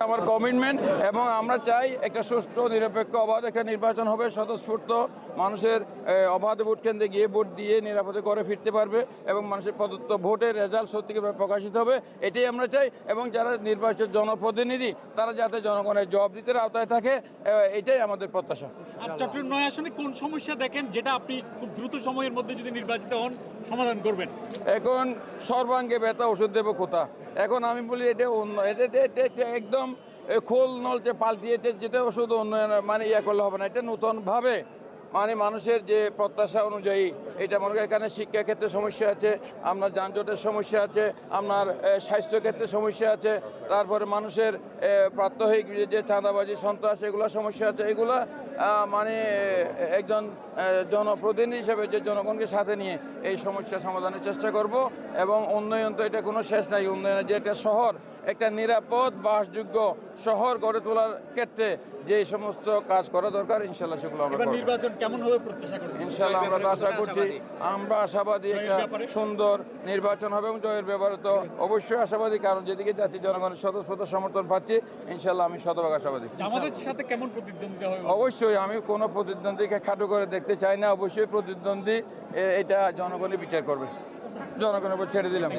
আমার কমিটমেন্ট এবং আমরা চাই একটা সুষ্ঠু নিরপেক্ষ অবাধ একটা নির্বাচন হবে। স্বতঃস্ফূর্ত মানুষের অবাধ ভোট কেন্দ্রে গিয়ে ভোট দিয়ে নিরাপদে করে ফিরতে পারবে এবং মানুষের প্রদত্ত ভোটের রেজাল্ট সত্যিকার প্রকাশিত হবে এটাই আমরা চাই। এবং যারা নির্বাচিত জনপ্রতিনিধি তারা যাতে জনগণের জবাবদিহিতার আওতায় থাকে এটাই আমাদের প্রত্যাশা। চট্টগ্রাম নয় আসনে কোন সমস্যা দেখেন যেটা আপনি খুব দ্রুত সময়ের মধ্যে যদি নির্বাচিত হন সমাধান করবেন? এখন সর্বাঙ্গে ব্যথা ওষুধ দেবো কোথা? এখন আমি বলি এটা অন্য- এটা একদম খোল নলচে পাল্টিয়ে এটা যেটা ওষুধ উন্নয়ন মানে ইয়ে করলে হবে না। এটা নতুনভাবে মানে মানুষের যে প্রত্যাশা অনুযায়ী এটা মনে করেন এখানে শিক্ষা ক্ষেত্রে সমস্যা আছে আপনার যানজটের সমস্যা আছে আপনার এ, স্বাস্থ্য ক্ষেত্রে সমস্যা আছে তারপরে মানুষের প্রাত্যহিক যে- চাঁদাবাজি সন্ত্রাস এগুলো সমস্যা আছে। এগুলো মানে একজন জনপ্রতিনিধি হিসেবে যে জনগণকে সাথে নিয়ে এই সমস্যা সমাধানের চেষ্টা করব এবং উন্নয়ন তো এটা কোনো শেষ নাই। উন্নয়নের যে একটা শহর একটা নিরাপদ বাসযোগ্য শহর গড়ে তোলার ক্ষেত্রে যে সমস্ত কাজ করা দরকার ইনশাল্লাহ সেগুলো আমরা নির্বাচন কেমন হবে প্রত্যাশা ইনশাল্লাহ আমরা তো আশা করছি আমরা আশাবাদী একটা সুন্দর নির্বাচন হবে এবং জয়ের ব্যাপারে তো অবশ্যই আশাবাদী কারণ যেদিকে যাচ্ছি জনগণের স্বতঃস্ফূর্ত সমর্থন পাচ্ছি ইনশাল্লাহ আমি শতভাগ আশাবাদী। আমাদের সাথে কেমন প্রতিদ্বন্দ্বিতা হবে? অবশ্যই আমি কোনো প্রতিদ্বন্দ্বীকে খাটো করে দেখতে চাই না অবশ্যই প্রতিদ্বন্দ্বী এ- এটা জনগণই বিচার করবে। জনগণের উপর ছেড়ে দিলাম।